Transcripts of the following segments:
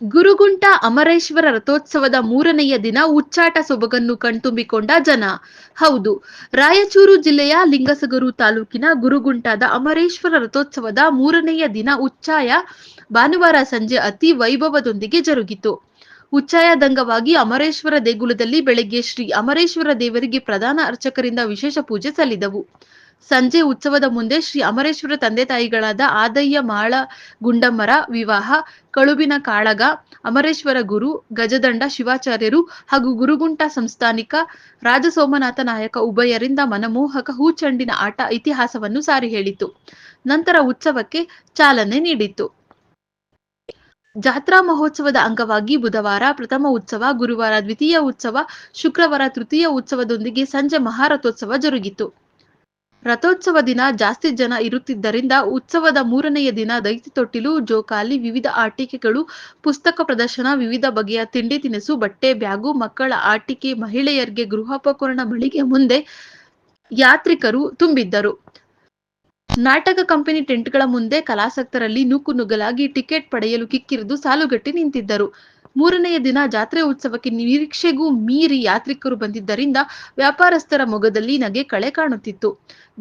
ಗುರುಗುಂಟ ಅಮರೇಶ್ವರ ರಥೋತ್ಸವದ ಮೂರನೆಯ ದಿನ ಉಚ್ಚಾಟ ಸೊಬಗನ್ನು ಕಣ್ತುಂಬಿಕೊಂಡ ಜನ. ಹೌದು, ರಾಯಚೂರು ಜಿಲ್ಲೆಯ ಲಿಂಗಸಗೂರು ತಾಲೂಕಿನ ಗುರುಗುಂಟದ ಅಮರೇಶ್ವರ ರಥೋತ್ಸವದ ಮೂರನೆಯ ದಿನ ಉಚ್ಚಾಯ ಭಾನುವಾರ ಸಂಜೆ ಅತಿ ವೈಭವದೊಂದಿಗೆ ಜರುಗಿತು. ಉಚ್ಚಾಯದಂಗವಾಗಿ ಅಮರೇಶ್ವರ ದೇಗುಲದಲ್ಲಿ ಬೆಳಗ್ಗೆ ಶ್ರೀ ಅಮರೇಶ್ವರ ದೇವರಿಗೆ ಪ್ರಧಾನ ಅರ್ಚಕರಿಂದ ವಿಶೇಷ ಪೂಜೆ ಸಲ್ಲಿದವು. ಸಂಜೆ ಉತ್ಸವದ ಮುಂದೆ ಶ್ರೀ ಅಮರೇಶ್ವರ ತಂದೆ ತಾಯಿಗಳಾದ ಆದಯ್ಯ ಮಾಳ ಗುಂಡಮ್ಮರ ವಿವಾಹ, ಕಳುಬಿನ ಕಾಳಗ, ಅಮರೇಶ್ವರ ಗುರು, ಗಜದಂಡ ಶಿವಾಚಾರ್ಯರು ಹಾಗೂ ಗುರುಗುಂಟ ಸಂಸ್ಥಾನಿಕ ರಾಜಸೋಮನಾಥ ನಾಯಕ ಉಭಯರಿಂದ ಮನಮೋಹಕ ಹೂಚಂಡಿನ ಆಟ ಇತಿಹಾಸವನ್ನು ಸಾರಿ ಹೇಳಿತು. ನಂತರ ಉತ್ಸವಕ್ಕೆ ಚಾಲನೆ ನೀಡಿತು. ಜಾತ್ರಾ ಮಹೋತ್ಸವದ ಅಂಗವಾಗಿ ಬುಧವಾರ ಪ್ರಥಮ ಉತ್ಸವ, ಗುರುವಾರ ದ್ವಿತೀಯ ಉತ್ಸವ, ಶುಕ್ರವಾರ ತೃತೀಯ ಉತ್ಸವದೊಂದಿಗೆ ಸಂಜೆ ಮಹಾರಥೋತ್ಸವ ಜರುಗಿತು. ರಥೋತ್ಸವ ದಿನ ಜಾಸ್ತಿ ಜನ ಇರುತ್ತಿದ್ದರಿಂದ ಉತ್ಸವದ ಮೂರನೆಯ ದಿನ ದೈತಿ ತೊಟ್ಟಿಲು, ಜೋಕಾಲಿ, ವಿವಿಧ ಆಟಿಕೆಗಳು, ಪುಸ್ತಕ ಪ್ರದರ್ಶನ, ವಿವಿಧ ಬಗೆಯ ತಿಂಡಿ ತಿನಿಸು, ಬಟ್ಟೆ, ಬ್ಯಾಗು, ಮಕ್ಕಳ ಆಟಿಕೆ, ಮಹಿಳೆಯರಿಗೆ ಗೃಹೋಪಕರಣ ಬಳಿಗೆ ಮುಂದೆ ಯಾತ್ರಿಕರು ತುಂಬಿದ್ದರು. ನಾಟಕ ಕಂಪನಿ ಟೆಂಟ್ಗಳ ಮುಂದೆ ಕಲಾಸಕ್ತರಲ್ಲಿ ನೂಕು ನುಗ್ಗಲಾಗಿ ಟಿಕೆಟ್ ಪಡೆಯಲು ಕಿಕ್ಕಿರಿದು ಸಾಲುಗಟ್ಟಿ ನಿಂತಿದ್ದರು. ಮೂರನೆಯ ದಿನ ಜಾತ್ರೆ ಉತ್ಸವಕ್ಕೆ ನಿರೀಕ್ಷೆಗೂ ಮೀರಿ ಯಾತ್ರಿಕರು ಬಂದಿದ್ದರಿಂದ ವ್ಯಾಪಾರಸ್ಥರ ಮೊಗದಲ್ಲಿ ನಗೆ ಕಳೆ ಕಾಣುತ್ತಿತ್ತು.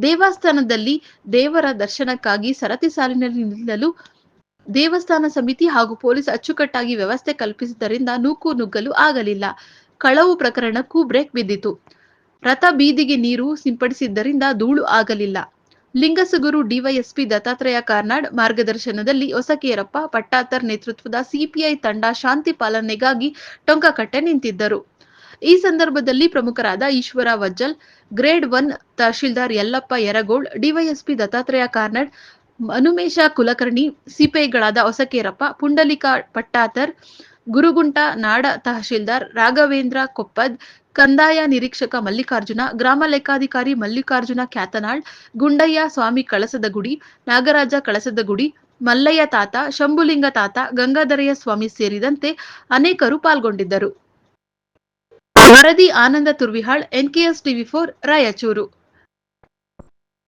ದೇವಸ್ಥಾನದಲ್ಲಿ ದೇವರ ದರ್ಶನಕ್ಕಾಗಿ ಸರತಿ ಸಾಲಿನಲ್ಲಿ ನಿಲ್ಲಲು ದೇವಸ್ಥಾನ ಸಮಿತಿ ಹಾಗೂ ಪೊಲೀಸ್ ಅಚ್ಚುಕಟ್ಟಾಗಿ ವ್ಯವಸ್ಥೆ ಕಲ್ಪಿಸಿದ್ದರಿಂದ ನೂಕು ನುಗ್ಗಲು ಆಗಲಿಲ್ಲ. ಕಳವು ಪ್ರಕರಣಕ್ಕೂ ಬ್ರೇಕ್ ಬಿದ್ದಿತು. ರಥ ಬೀದಿಗೆ ನೀರು ಸಿಂಪಡಿಸಿದ್ದರಿಂದ ಧೂಳು ಆಗಲಿಲ್ಲ. ಲಿಂಗಸಗೂರು ಡಿವೈಎಸ್ಪಿ ದತ್ತಾತ್ರೇಯ ಕಾರ್ನಾಡ್ ಮಾರ್ಗದರ್ಶನದಲ್ಲಿ ಹೊಸಕೇರಪ್ಪ ಪಟ್ಟಾತರ್ ನೇತೃತ್ವದ ಸಿಪಿಐ ತಂಡ ಶಾಂತಿ ಪಾಲನೆಗಾಗಿ ಟೊಂಕಕಟ್ಟೆ ನಿಂತಿದ್ದರು. ಈ ಸಂದರ್ಭದಲ್ಲಿ ಪ್ರಮುಖರಾದ Ishwara Vajjal, grade one tahsildar Yallappa Yaragol, DYSP Dattatreya Karnad Anumesha Kulkarni, ಸಿಪಿಐಗಳಾದ ಹೊಸಕೇರಪ್ಪ ಪುಂಡಲಿಕ ಪಟ್ಟಾತರ್, ಗುರುಗುಂಟ ನಾಡ ತಹಶೀಲ್ದಾರ್ ರಾಘವೇಂದ್ರ ಕೊಪ್ಪದ್ ಕಂದಾಯ ನಿರೀಕ್ಷಕ ಮಲ್ಲಿಕಾರ್ಜುನ, ಗ್ರಾಮ ಲೆಕ್ಕಾಧಿಕಾರಿ ಮಲ್ಲಿಕಾರ್ಜುನ ಖ್ಯಾತನಾಳ್, ಗುಂಡಯ್ಯ ಸ್ವಾಮಿ ಕಳಸದ ಗುಡಿ ನಾಗರಾಜ ಕಳಸದ ಗುಡಿ ಮಲ್ಲಯ್ಯ ತಾತ, ಶಂಭುಲಿಂಗ ತಾತ, ಗಂಗಾಧರಯ್ಯ ಸ್ವಾಮಿ ಸೇರಿದಂತೆ ಅನೇಕರು ಪಾಲ್ಗೊಂಡಿದ್ದರು. ವರದಿ Ananda Turvihal, NKS TV four, Raichur.